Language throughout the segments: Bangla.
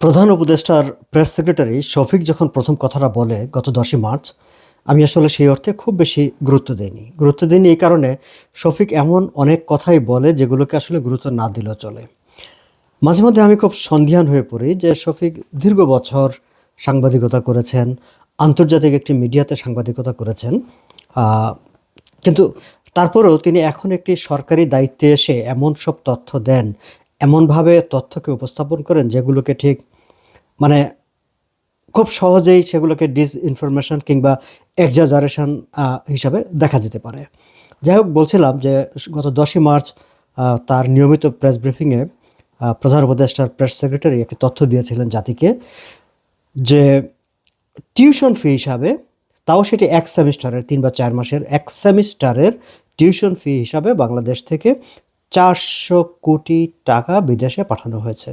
প্রধান উপদেষ্টার প্রেস সেক্রেটারি শফিক যখন প্রথম কথাটা বলে গত দশই মার্চ, আমি আসলে সেই অর্থে খুব বেশি গুরুত্ব দিইনি। গুরুত্ব দিইনি এই কারণে শফিক এমন অনেক কথাই বলে যেগুলোকে আসলে গুরুত্ব না দিলেও চলে। মাঝে মধ্যে আমি খুব সন্ধিহান হয়ে পড়ি যে শফিক দীর্ঘ বছর সাংবাদিকতা করেছেন, আন্তর্জাতিক একটি মিডিয়াতে সাংবাদিকতা করেছেন কিন্তু তারপরেও তিনি এখন একটি সরকারি দায়িত্বে এসে এমন সব তথ্য দেন এমনভাবে তথ্যকে উপস্থাপন করেন যেগুলোকে ঠিক মানে খুব সহজেই সেগুলোকে ডিস ইনফরমেশন কিংবা এক্সাজারেশন হিসাবে দেখা যেতে পারে। যাই হোক, বলছিলাম যে গত দশই মার্চ তার নিয়মিত প্রেস ব্রিফিংয়ে প্রধান উপদেষ্টার প্রেস সেক্রেটারি একটি তথ্য দিয়েছিলেন জাতিকে যে টিউশন ফি হিসাবে তাও সেটি এক সেমিস্টারের, তিন বা চার মাসের, এক সেমিস্টারের টিউশন ফি হিসাবে বাংলাদেশ থেকে চারশো কোটি টাকা বিদেশে পাঠানো হয়েছে।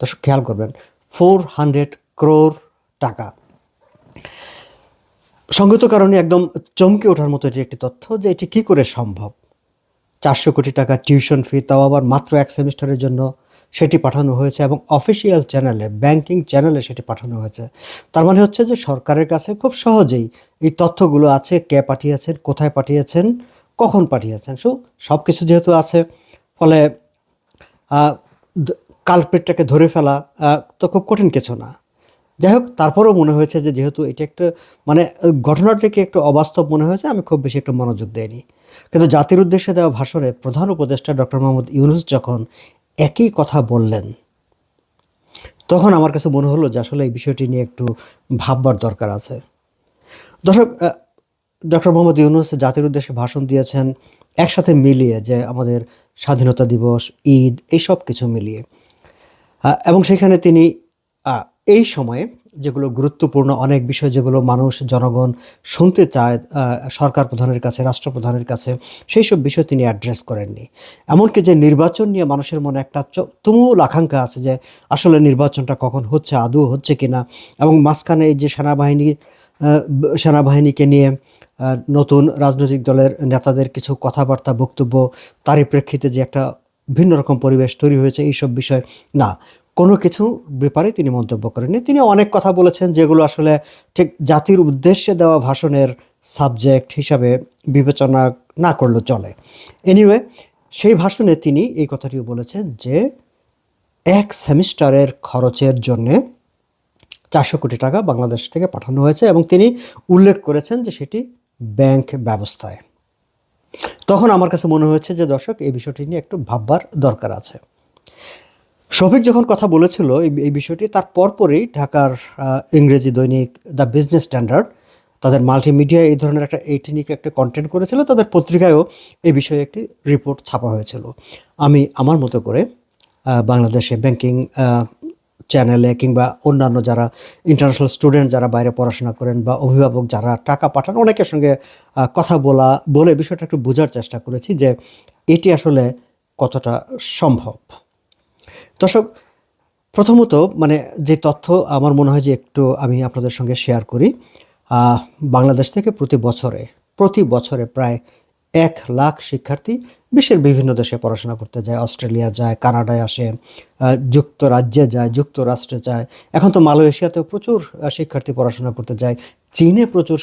দর্শক, খেয়াল করবেন ফোর হান্ড্রেড ক্রোর টাকা। সঙ্গত কারণে একদম চমকে ওঠার মতো এটি একটি তথ্য যে এটি কী করে সম্ভব। চারশো কোটি টাকা টিউশন ফি তাও আবার মাত্র এক সেমিস্টারের জন্য সেটি পাঠানো হয়েছে এবং অফিসিয়াল চ্যানেলে ব্যাংকিং চ্যানেলে সেটি পাঠানো হয়েছে। তার মানে হচ্ছে যে সরকারের কাছে খুব সহজেই এই তথ্যগুলো আছে, কে পাঠিয়েছেন, কোথায় পাঠিয়েছেন কখন পাঠিয়েছেন? সো সব কিছু যেহেতু আছে, ফলে কালপেটটাকে ধরে ফেলা তো খুব কঠিন কিছু না। যাই হোক, তারপরেও মনে হয়েছে যে, যেহেতু এটা একটা মানে ঘটনাটিকে একটু অবাস্তব মনে হয়েছে, আমি খুব বেশি একটু মনোযোগ দেইনি। কিন্তু জাতির উদ্দেশ্যে দেওয়া ভাষণে প্রধান উপদেষ্টা ডক্টর মোহাম্মদ ইউনুস যখন একই কথা বললেন, তখন আমার কাছে মনে হলো যে, আসলে এই বিষয়টি নিয়ে একটু ভাববার দরকার আছে। দর্শক ডক্টর মোহাম্মদ ইউনুস জাতির উদ্দেশ্যে ভাষণ দিয়েছেন একসাথে মিলিয়ে যে আমাদের স্বাধীনতা দিবস, ঈদ, এই সব কিছু মিলিয়ে। এবং সেখানে তিনি এই সময়ে যেগুলো গুরুত্বপূর্ণ অনেক বিষয় যেগুলো মানুষ, জনগণ শুনতে চায় সরকার প্রধানের কাছে, রাষ্ট্রপ্রধানের কাছে, সেই সব বিষয় তিনি অ্যাড্রেস করেননি। এমনকি যে নির্বাচন নিয়ে মানুষের মনে একটা তুমুল আকাঙ্ক্ষা আছে যে আসলে নির্বাচনটা কখন হচ্ছে, আদৌ হচ্ছে কিনা, এবং মাঝখানে এই যে সেনাবাহিনী সেনাবাহিনীকে নিয়ে নতুন রাজনৈতিক দলের নেতাদের কিছু কথাবার্তা, বক্তব্য, তারই প্রেক্ষিতে যে একটা ভিন্ন রকম পরিবেশ তৈরি হয়েছে এইসব বিষয়, না। কোনো কিছু ব্যাপারে তিনি মন্তব্য করেননি। তিনি অনেক কথা বলেছেন যেগুলো আসলে ঠিক জাতির উদ্দেশ্যে দেওয়া ভাষণের সাবজেক্ট হিসাবে বিবেচনা না করলেও চলে। এনিওয়ে সেই ভাষণে তিনি এই কথাটিও বলেছেন যে, এক সেমিস্টারের খরচের জন্যে চারশো কোটি টাকা বাংলাদেশ থেকে পাঠানো হয়েছে এবং তিনি উল্লেখ করেছেন যে সেটি ব্যাংক ব্যবস্থায়। তখন আমার কাছে মনে হয়েছে যে, দর্শক, এই বিষয়টি নিয়ে একটু ভাববার দরকার আছে। শফিক যখন কথা বলেছিল, এই বিষয়টি তার পরপরই ঢাকার ইংরেজি দৈনিক দ্য বিজনেস স্ট্যান্ডার্ড, তাদের মাল্টিমিডিয়া এই ধরনের একটা এইটি নিয়ে একটা কন্টেন্ট করেছিল, তাদের পত্রিকায়ও এই বিষয়ে একটি রিপোর্ট ছাপা হয়েছিল। আমি আমার মতো করে বাংলাদেশে ব্যাংকিং চ্যানেলে কিংবা অন্যান্য যারা ইন্টারন্যাশনাল স্টুডেন্ট যারা বাইরে পড়াশোনা করেন বা অভিভাবক যারা টাকা পাঠান, অনেকের সঙ্গে কথা বলা, বলে বিষয়টা একটু বোঝার চেষ্টা করেছি যে এটি আসলে কতটা সম্ভব। দর্শক, প্রথমত মানে যে তথ্য আমার মনে হয় যে একটু আমি আপনাদের সঙ্গে শেয়ার করি বাংলাদেশ থেকে প্রতি বছরে প্রতি বছরে প্রায় এক লাখ শিক্ষার্থী বিশ্বের বিভিন্ন দেশে পড়াশোনা করতে যায়, অস্ট্রেলিয়া যায়, কানাডায় আসে যুক্তরাজ্যে যায়, যুক্তরাষ্ট্রে যায়। এখন তো মালয়েশিয়াতেও প্রচুর শিক্ষার্থী পড়াশোনা করতে যায়, চীনে প্রচুর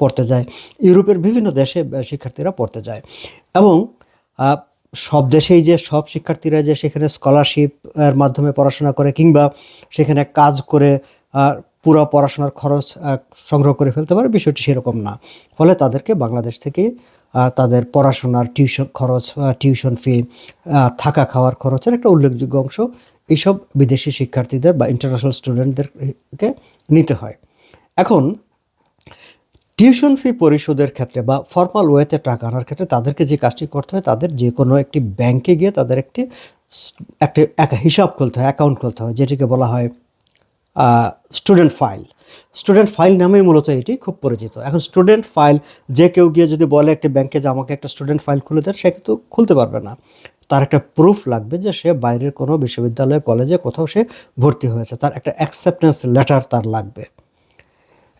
পড়তে যায়, ইউরোপের বিভিন্ন দেশে শিক্ষার্থীরা পড়তে যায়। এবং সব দেশেই যে সব শিক্ষার্থীরা যে সেখানে স্কলারশিপ এর মাধ্যমে পড়াশোনা করে কিংবা সেখানে কাজ করে পুরো পড়াশোনার খরচ সংগ্রহ করে ফেলতে পারে, বিষয়টি সেরকম না। ফলে তাদেরকে বাংলাদেশ থেকে তাদের পড়াশোনার টিউশন খরচ টিউশন ফি থাকা খাওয়ার খরচের একটা উল্লেখযোগ্য অংশ এইসব বিদেশি শিক্ষার্থীদের বা ইন্টারন্যাশনাল স্টুডেন্টদেরকে নিতে হয়। এখন, টিউশন ফি পরিশোধের ক্ষেত্রে বা ফর্মাল ওয়েতে টাকা আনার ক্ষেত্রে তাদেরকে যে কাজটি করতে হয়, তাদের যে কোনো একটি ব্যাংকে গিয়ে তাদের একটি একটি হিসাব খুলতে হয় অ্যাকাউন্ট খুলতে হয়, যেটিকে বলা হয় স্টুডেন্ট ফাইল স্টুডেন্ট ফাইল নামেই মূলত এটি, খুব পরিচিত। এখন স্টুডেন্ট ফাইল, যে কেউ গিয়ে যদি বলে একটি ব্যাংকে যে আমাকে একটা স্টুডেন্ট ফাইল খুলে দেন, সে কিন্তু খুলতে পারবে না। তার একটা প্রুফ লাগবে যে সে বাইরের কোনো বিশ্ববিদ্যালয় কলেজে কোথাও সে ভর্তি হয়েছে। তার একটা অ্যাকসেপ্টেন্স লেটার তার লাগবে।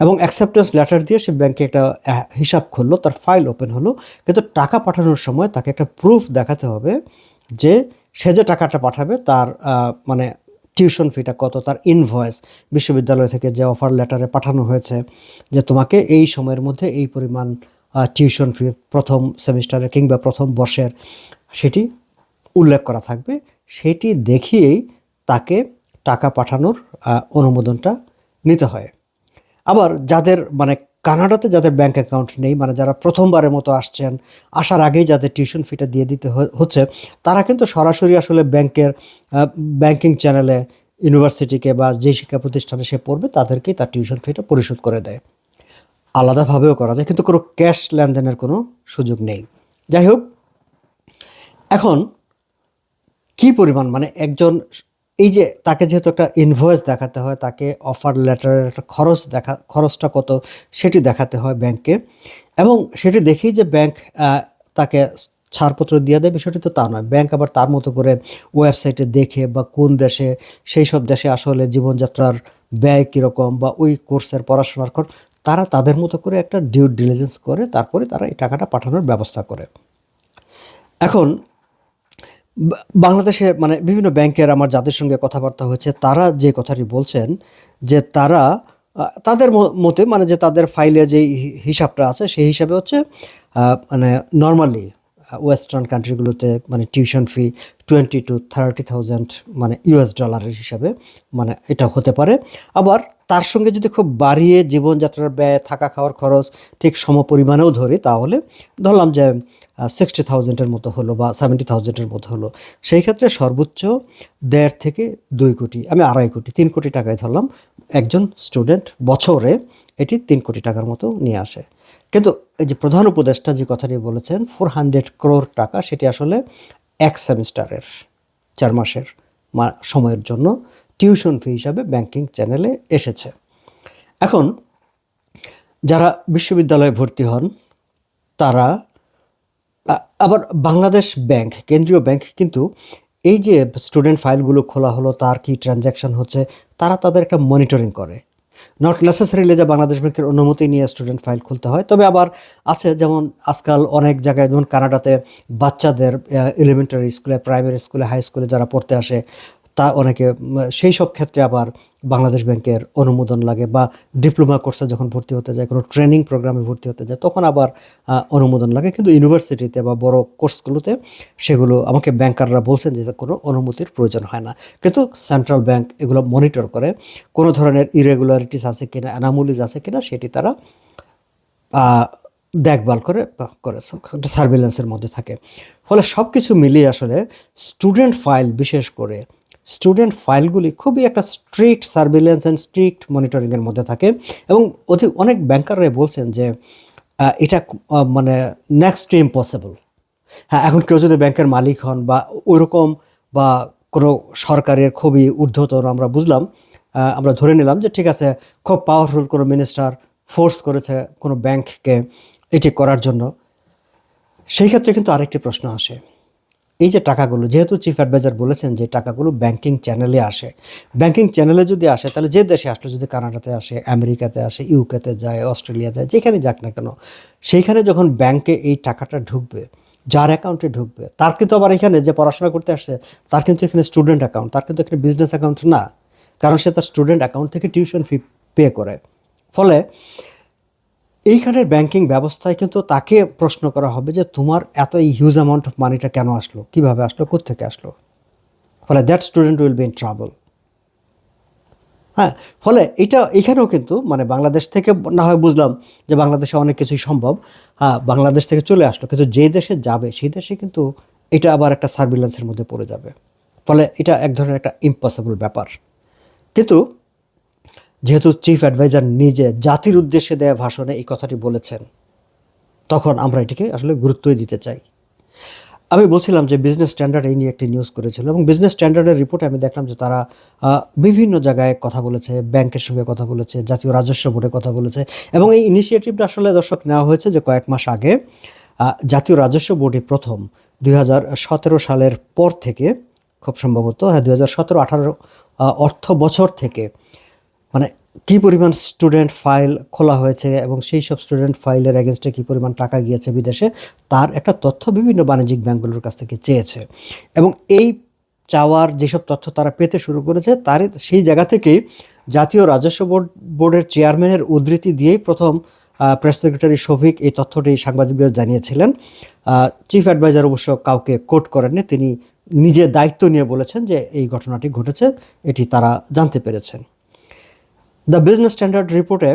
এবং অ্যাকসেপ্টেন্স লেটার দিয়ে সে ব্যাংকে একটা হিসাব খুললো, তার ফাইল ওপেন হলো। কিন্তু টাকা পাঠানোর সময় তাকে একটা প্রুফ দেখাতে হবে যে সে যে টাকাটা পাঠাবে, তার মানে টিউশন ফিটা কত, তার ইনভয়েস বিশ্ববিদ্যালয় থেকে যে অফার লেটারে পাঠানো হয়েছে, যে তোমাকে এই সময়ের মধ্যে এই পরিমাণ টিউশন ফি প্রথম সেমিস্টারে কিংবা প্রথম বর্ষের সেটি উল্লেখ করা থাকবে। সেটি দেখিয়েই তাকে টাকা পাঠানোর অনুমোদনটা নিতে হয়। আবার যাদের মানে কানাডাতে যাদের ব্যাংক অ্যাকাউন্ট নেই মানে যারা প্রথমবারের মতো আসছেন, আসার আগেই যাদের টিউশন ফিটা দিয়ে দিতে হচ্ছে, তারা কিন্তু সরাসরি আসলে ব্যাংকের ব্যাংকিং চ্যানেলে ইউনিভার্সিটিকে বা যে শিক্ষা প্রতিষ্ঠানে সে পড়বে, তাদেরকেই তার টিউশন ফিটা পরিশোধ করে দেয়। আলাদাভাবেও করা যায়, কিন্তু কোনো ক্যাশ লেনদেনের কোনো সুযোগ নেই। যাই হোক, এখন কি পরিমাণ মানে একজন এই যে তাকে যেহেতু একটা ইনভয়েস দেখাতে হয়, তাকে অফার লেটারের একটা খরচ দেখা, খরচটা কত সেটি দেখাতে হয় ব্যাংকে এবং সেটি দেখেই যে ব্যাংক তাকে ছাড়পত্র দিয়ে দেয়, বিষয়টি তো তা নয়। ব্যাংক আবার তার মতো করে ওয়েবসাইটে দেখে বা কোন দেশে, সেই সব দেশে আসলে জীবনযাত্রার ব্যয় কীরকম বা ওই কোর্সের পড়াশোনার খরচ, তারা তাদের মতো করে একটা ডিউ ডিলিজেন্স করে, তারপরে তারা এই টাকাটা পাঠানোর ব্যবস্থা করে। এখন বাংলাদেশে মানে বিভিন্ন ব্যাংকের আমার যাদের সঙ্গে কথাবার্তা হয়েছে, তারা যে কথাটি বলছেন যে তারা তাদের মতে মানে যে তাদের ফাইলে যে হিসাবটা আছে, সেই হিসাবে হচ্ছে মানে নর্মালি ওয়েস্টার্ন কান্ট্রিগুলোতে মানে tuition fee twenty two thirty thousand মানে ইউএস ডলারের হিসাবে মানে এটা হতে পারে। আবার তার সঙ্গে যদি খুব বাড়িয়ে জীবনযাত্রার ব্যয় থাকা খাওয়ার খরচ ঠিক সম পরিমাণেও ধরি, তাহলে ধরলাম যে সিক্সটি থাউজেন্ডের মতো হলো বা সেভেন্টি থাউজেন্ডের মতো হলো। সেই ক্ষেত্রে সর্বোচ্চ দেড় থেকে দুই কোটি, আমি আড়াই কোটি, তিন কোটি টাকায় ধরলাম, একজন স্টুডেন্ট বছরে এটি তিন কোটি টাকার মতো নিয়ে আসে। কিন্তু এই যে প্রধান উপদেষ্টা যে কথাটি বলেছেন ফোর হান্ড্রেড ক্রোর টাকা, সেটি আসলে এক সেমিস্টারের, চার মাসের সময়ের জন্য টিউশন ফি হিসাবে ব্যাংকিং চ্যানেলে এসেছে। এখন যারা বিশ্ববিদ্যালয়ে ভর্তি হন, তারা আবার বাংলাদেশ ব্যাংক, কেন্দ্রীয় ব্যাংক কিন্তু এই যে স্টুডেন্ট ফাইলগুলো খোলা হলো, তার কি ট্রানজ্যাকশন হচ্ছে, তারা তাদের একটা মনিটরিং করে। নট নেসেসারিলি যে বাংলাদেশ ব্যাংকের অনুমতি নিয়ে স্টুডেন্ট ফাইল খুলতে হয়, তবে আবার আছে যেমন আজকাল অনেক জায়গায়, যেমন কানাডাতে বাচ্চাদের এলিমেন্টারি স্কুলে প্রাইমারি স্কুলে হাই স্কুলে যারা পড়তে আসে তা অনেকে সেই সব ক্ষেত্রে আবার বাংলাদেশ ব্যাংকের অনুমোদন লাগে বা ডিপ্লোমা কোর্সে যখন ভর্তি হতে যায়, কোনো ট্রেনিং প্রোগ্রামে ভর্তি হতে যায়, তখন আবার অনুমোদন লাগে। কিন্তু ইউনিভার্সিটিতে বা বড় কোর্সগুলোতে সেগুলো আমাকে ব্যাংকাররা বলছেন যে, কোনো অনুমতির প্রয়োজন হয় না। কিন্তু সেন্ট্রাল ব্যাংক এগুলো মনিটর করে কোনো ধরনের ইরেগুলারিটিস আছে কিনা, অ্যানামুলিজ আছে কিনা, সেটি তারা দেখভাল করে করে, একটা সার্ভিলেন্সের মধ্যে থাকে। ফলে সব কিছু মিলিয়ে আসলে স্টুডেন্ট ফাইল বিশেষ করে স্টুডেন্ট ফাইলগুলি খুবই একটা স্ট্রিক্ট সার্ভিলেন্স অ্যান্ড স্ট্রিক্ট মনিটরিংয়ের মধ্যে থাকে এবং অধিক অনেক ব্যাংকাররাই বলছেন যে এটা মানে নেক্সট টু ইম্পসিবল হ্যাঁ এখন কেউ যদি ব্যাংকের মালিক হন বা ওইরকম বা কোনো সরকারের খুবই ঊর্ধ্বতন আমরা বুঝলাম আমরা ধরে নিলাম যে ঠিক আছে, খুব পাওয়ারফুল কোনো মিনিস্টার ফোর্স করেছে কোনো ব্যাংককে এটি করার জন্য। সেই ক্ষেত্রে কিন্তু আরেকটি প্রশ্ন আসে। এই যে টাকাগুলো, যেহেতু চিফ অ্যাডভাইজার বলেছেন যে টাকাগুলো ব্যাংকিং চ্যানেলে আসে। ব্যাংকিং চ্যানেলে যদি আসে, তাহলে যে দেশে আসলে, যদি কানাডাতে আসে, আমেরিকাতে আসে ইউকেতে যায় অস্ট্রেলিয়া যায় যেখানে যাক না কেন, সেইখানে যখন ব্যাংকে এই টাকাটা ঢুকবে, যার অ্যাকাউন্টে ঢুকবে, তার কিন্তু আবার এখানে যে পড়াশোনা করতে আসছে, তার কিন্তু এখানে স্টুডেন্ট অ্যাকাউন্ট তার কিন্তু এখানে বিজনেস অ্যাকাউন্ট না। কারণ সে তার স্টুডেন্ট অ্যাকাউন্ট থেকে টিউশন ফি পে করে। ফলে এইখানের ব্যাংকিং ব্যবস্থায় কিন্তু তাকে প্রশ্ন করা হবে যে তোমার এত হিউজ অ্যামাউন্ট অফ মানিটা কেন আসলো? কীভাবে আসলো? কোত্থেকে আসলো? ফলে that student will be in trouble হ্যাঁ ফলে এটা এখানেও কিন্তু মানে বাংলাদেশ থেকে না হয় বুঝলাম যে বাংলাদেশে অনেক কিছুই সম্ভব। হ্যাঁ বাংলাদেশ থেকে চলে আসলো, কিন্তু যে দেশে যাবে, সেই দেশে কিন্তু এটা আবার একটা সার্ভিলেন্সের মধ্যে পড়ে যাবে। ফলে এটা এক ধরনের একটা ইম্পসিবল ব্যাপার। কিন্তু যেহেতু চিফ অ্যাডভাইজার নিজে জাতির উদ্দেশ্যে দেয়া ভাষণে এই কথাটি বলেছেন, তখন আমরা এটিকে আসলে গুরুত্বই দিতে চাই। আমি বলছিলাম যে বিজনেস স্ট্যান্ডার্ড এই নিয়ে একটি নিউজ করেছিল এবং বিজনেস স্ট্যান্ডার্ডের রিপোর্টে আমি দেখলাম যে তারা বিভিন্ন জায়গায় কথা বলেছে, ব্যাংকের সঙ্গে কথা বলেছে, জাতীয় রাজস্ব বোর্ডে কথা বলেছে এবং এই ইনিশিয়েটিভটা আসলে দর্শক নেওয়া হয়েছে যে কয়েক মাস আগে জাতীয় রাজস্ব বোর্ডে প্রথম দুই হাজার সতেরো সালের পর থেকে, খুব সম্ভবত হ্যাঁ দুই হাজার সতেরো আঠারো অর্থ বছর থেকে মানে কি পরিমাণ স্টুডেন্ট ফাইল খোলা হয়েছে এবং সেই সব স্টুডেন্ট ফাইলের এগেনস্টে কী পরিমাণ টাকা গিয়েছে বিদেশে, তার একটা তথ্য বিভিন্ন বাণিজ্যিক ব্যাংকগুলোর কাছ থেকে চেয়েছে। এবং এই চাওয়ার যেসব তথ্য তারা পেতে শুরু করেছে, তার সেই জায়গা থেকেই জাতীয় রাজস্ব বোর্ড, বোর্ডের চেয়ারম্যানের উদ্ধৃতি দিয়েই প্রথম প্রেস সেক্রেটারি শফিক এই তথ্যটি সাংবাদিকদের জানিয়েছিলেন। চিফ অ্যাডভাইজার অবশ্য কাউকে কোট করেননি, তিনি নিজে দায়িত্ব নিয়ে বলেছেন যে এই ঘটনাটি ঘটেছে, এটি তারা জানতে পেরেছেন। দ্য বিজনেস স্ট্যান্ডার্ড রিপোর্টে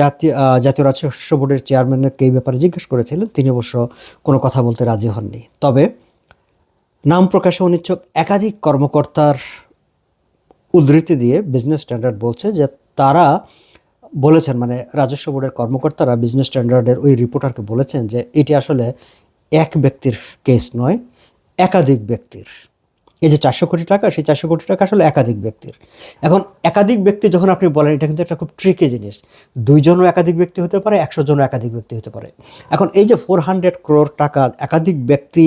জাতীয় জাতীয় রাজস্ব বোর্ডের চেয়ারম্যানকে এই ব্যাপারে জিজ্ঞেস করেছিলেন, তিনি অবশ্য কোনো কথা বলতে রাজি হননি। তবে, নাম প্রকাশে অনিচ্ছুক একাধিক কর্মকর্তার উদ্ধৃতি দিয়ে বিজনেস স্ট্যান্ডার্ড বলছে যে তারা বলেছেন মানে রাজস্ব বোর্ডের কর্মকর্তারা বিজনেস স্ট্যান্ডার্ডের ওই রিপোর্টারকে বলেছেন যে এটি আসলে এক ব্যক্তির কেস নয়, একাধিক ব্যক্তির। এই যে চারশো কোটি টাকা, সেই চারশো কোটি টাকা আসলে একাধিক ব্যক্তির। এখন একাধিক ব্যক্তি যখন আপনি বলেন, এটা কিন্তু একটা খুব ট্রিকি জিনিস। দুইজনও একাধিক ব্যক্তি হতে পারে একশো জনও একাধিক ব্যক্তি হতে পারে। এখন এই যে ফোর হান্ড্রেড ক্রোর টাকা একাধিক ব্যক্তি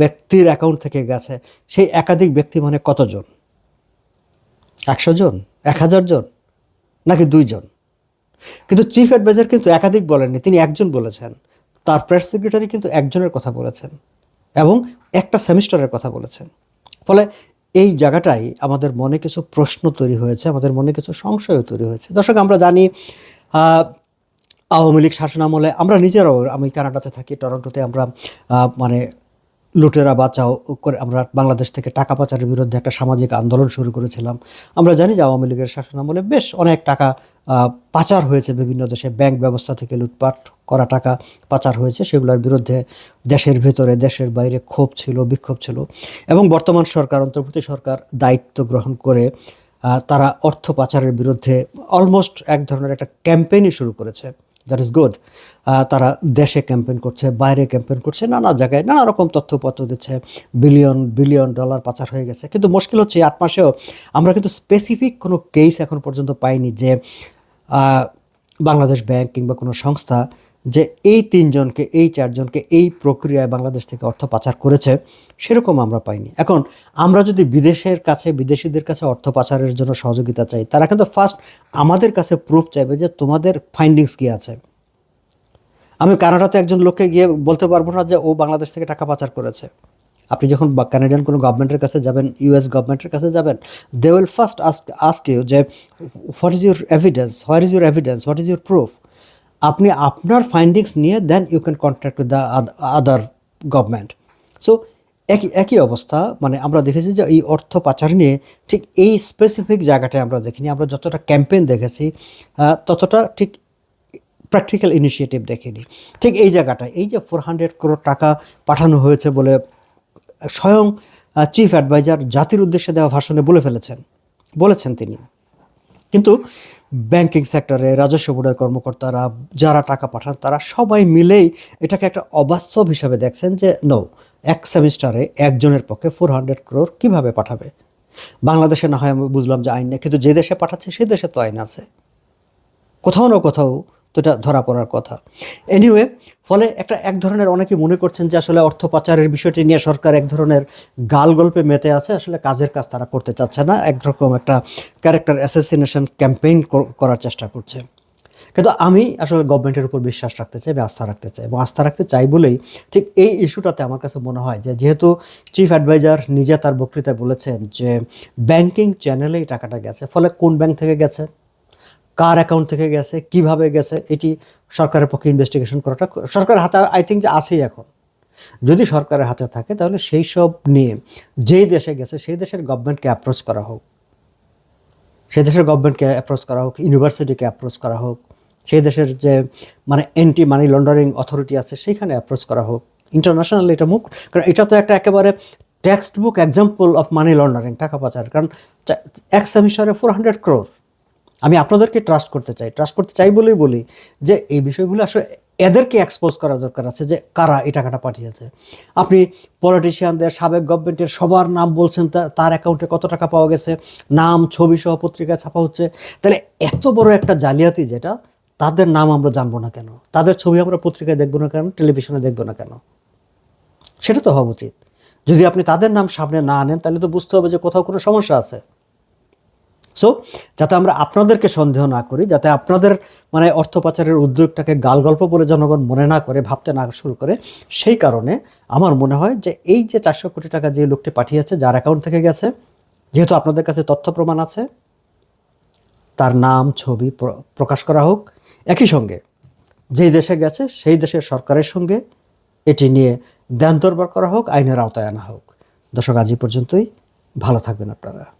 ব্যক্তির অ্যাকাউন্ট থেকে গেছে, সেই একাধিক ব্যক্তি মানে কতজন? একশো জন এক হাজার জন নাকি দুইজন? কিন্তু চিফ অ্যাডভাইজার কিন্তু একাধিক বলেননি, তিনি একজন বলেছেন। তার প্রেস সেক্রেটারি কিন্তু একজনের কথা বলেছেন। এবং একটা সেমিস্টারের কথা বলেছেন। ফলে এই জায়গাটাই আমাদের মনে কিছু প্রশ্ন তৈরি হয়েছে, আমাদের মনে কিছু সংশয় তৈরি হয়েছে। দর্শক, আমরা জানি আওয়ামী লীগ শাসনামলে আমরা নিজেরাও আমি কানাডাতে থাকি, টরন্টোতে আমরা মানে লুটেরা বাঁচাও করে আমরা বাংলাদেশ থেকে টাকা পাচারের বিরুদ্ধে একটা সামাজিক আন্দোলন শুরু করেছিলাম। আমরা জানি যে আওয়ামী লীগের শাসনামলে বেশ অনেক টাকা পাচার হয়েছে বিভিন্ন দেশে। ব্যাংক ব্যবস্থা থেকে লুটপাট করা টাকা পাচার হয়েছে, সেগুলোর বিরুদ্ধে দেশের ভেতরে, দেশের বাইরে ক্ষোভ ছিল, বিক্ষোভ ছিল। এবং বর্তমান সরকার, অন্তর্বর্তী সরকার দায়িত্ব গ্রহণ করে তারা অর্থ পাচারের বিরুদ্ধে অলমোস্ট এক ধরনের একটা ক্যাম্পেইনই শুরু করেছে। দ্যাট ইজ গুড তারা দেশে ক্যাম্পেন করছে, বাইরে ক্যাম্পেন করছে, নানা জায়গায় নানা রকম তথ্যপত্র দিচ্ছে বিলিয়ন বিলিয়ন ডলার পাচার হয়ে গেছে। কিন্তু মুশকিল হচ্ছে আট মাসেও আমরা কিন্তু স্পেসিফিক কোনো কেস এখন পর্যন্ত পাইনি যে বাংলাদেশ ব্যাংক কিংবা কোনো সংস্থা যে এই তিনজনকে, এই চারজনকে এই প্রক্রিয়ায় বাংলাদেশ থেকে অর্থ পাচার করেছে, সেরকম আমরা পাইনি। এখন আমরা যদি বিদেশের কাছে, বিদেশিদের কাছে অর্থ পাচারের জন্য সহযোগিতা চাই, তারা কিন্তু ফার্স্ট আমাদের কাছে প্রুফ চাইবে যে তোমাদের ফাইন্ডিংস কী আছে। আমি কানাডাতে একজন লোককে গিয়ে বলতে পারব না যে ও বাংলাদেশ থেকে টাকা পাচার করেছে। আপনি যখন কানাডিয়ান কোনো গভর্নমেন্টের কাছে যাবেন ইউএস গভর্নমেন্টের কাছে যাবেন they will first ask ask you যে what is your evidence what is your evidence what is your proof আপনি আপনার ফাইন্ডিংস নিয়ে then you can contact with the other government so একই একই অবস্থা মানে আমরা দেখেছি যে এই অর্থ পাচার নিয়ে ঠিক এই স্পেসিফিক জায়গাটায় আমরা দেখিনি। আমরা যতটা ক্যাম্পেইন দেখেছি ততটা ঠিক প্র্যাকটিক্যাল ইনিশিয়েটিভ দেখিনি। ঠিক এই জায়গাটায়, এই যে ফোর হান্ড্রেড করোড় টাকা পাঠানো হয়েছে বলে স্বয়ং চিফ অ্যাডভাইজার জাতির উদ্দেশ্যে দেওয়া ভাষণে বলে ফেলেছেন, বলেছেন তিনি। কিন্তু ব্যাংকিং সেক্টরে রাজস্ব বোর্ডের কর্মকর্তারা যারা টাকা পাঠান, তারা সবাই মিলেই এটাকে একটা অবাস্তব হিসাবে দেখছেন যে নো এক সেমিস্টারে একজনের পক্ষে ফোর হান্ড্রেড ক্রোর কীভাবে পাঠাবে? বাংলাদেশে না হয় আমি বুঝলাম যে আইন নেই, কিন্তু যে দেশে পাঠাচ্ছে, সে দেশে তো আইন আছে। কোথাও না কোথাও তো এটা ধরা পড়ার কথা। এনিওয়ে ফলে একটা এক ধরনের অনেকে মনে করছেন যে আসলে অর্থ পাচারের বিষয়টি নিয়ে সরকার এক ধরনের গাল গল্পে মেতে আছে। আসলে কাজের কাজ তারা করতে চাচ্ছে না। একরকম একটা ক্যারেক্টার অ্যাসেসিনেশন ক্যাম্পেইন করার চেষ্টা করছে। কিন্তু আমি আসলে গভর্নমেন্টের উপর বিশ্বাস রাখতে চাই আস্থা রাখতে চাই এবং আস্থা রাখতে চাই বলেই ঠিক এই ইস্যুটাতে আমার কাছে মনে হয় যে যেহেতু চিফ অ্যাডভাইজার নিজে তার বক্তৃতায় বলেছেন যে ব্যাংকিং চ্যানেলেই টাকাটা গেছে। ফলে কোন ব্যাংক থেকে গেছে? কার অ্যাকাউন্ট থেকে গেছে? কীভাবে গেছে? এটি সরকারের পক্ষে ইনভেস্টিগেশন করাটা সরকারের হাতে আই থিঙ্ক যে আছেই এখন। যদি সরকারের হাতে থাকে, তাহলে সেই সব নিয়ে যেই দেশে গেছে, সেই দেশের গভর্নমেন্টকে অ্যাপ্রোচ করা হোক। সেই দেশের গভর্নমেন্টকে অ্যাপ্রোচ করা হোক ইউনিভার্সিটিকে অ্যাপ্রোচ করা হোক, সেই দেশের যে মানে অ্যান্টি মানি লন্ডারিং অথরিটি আছে, সেইখানে অ্যাপ্রোচ করা হোক। ইন্টারন্যাশনাল এটা মুখ কারণ এটা তো একটা একেবারে textbook example of money laundering টাকা পাচার। কারণ এক সেমিস্টারে ফোর হান্ড্রেড ক্রোর আমি আপনাদেরকে ট্রাস্ট করতে চাই। ট্রাস্ট করতে চাই বলেই বলি যে এই বিষয়গুলো আসলে এদেরকে এক্সপোজ করা দরকার আছে যে কারা এই টাকাটা পাঠিয়েছে। আপনি পলিটিশিয়ানদের সাবেক গভর্নমেন্টের সবার নাম বলছেন তার অ্যাকাউন্টে কত টাকা পাওয়া গেছে, নাম, ছবি সহ পত্রিকায় ছাপা হচ্ছে। তাহলে এত বড় একটা জালিয়াতি যেটা, তাদের নাম আমরা জানব না কেন? তাদের ছবি আমরা পত্রিকায় দেখব না কেন? টেলিভিশনে দেখব না কেন? সেটা তো হওয়া উচিত। যদি আপনি তাদের নাম সামনে না আনেন, তাহলে তো বুঝতে হবে যে কোথাও কোনো সমস্যা আছে। সো যাতে আমরা আপনাদেরকে সন্দেহ না করি, যাতে আপনাদের মানে অর্থ পাচারের উদ্যোগটাকে গাল গল্প বলে জনগণ মনে না করে, ভাবতে না শুরু করে, সেই কারণে আমার মনে হয় যে এই যে চারশো কোটি টাকা যে লোকটি পাঠিয়েছে, যার অ্যাকাউন্ট থেকে গেছে, যেহেতু আপনাদের কাছে তথ্য প্রমাণ আছে, তার নাম, ছবি প্রকাশ করা হোক, একই সঙ্গে যেই দেশে গেছে, সেই দেশের সরকারের সঙ্গে এটি নিয়ে দেন দরবার করা হোক, আইনের আওতায় আনা হোক। দর্শক, আজ পর্যন্তই। ভালো থাকবেন আপনারা।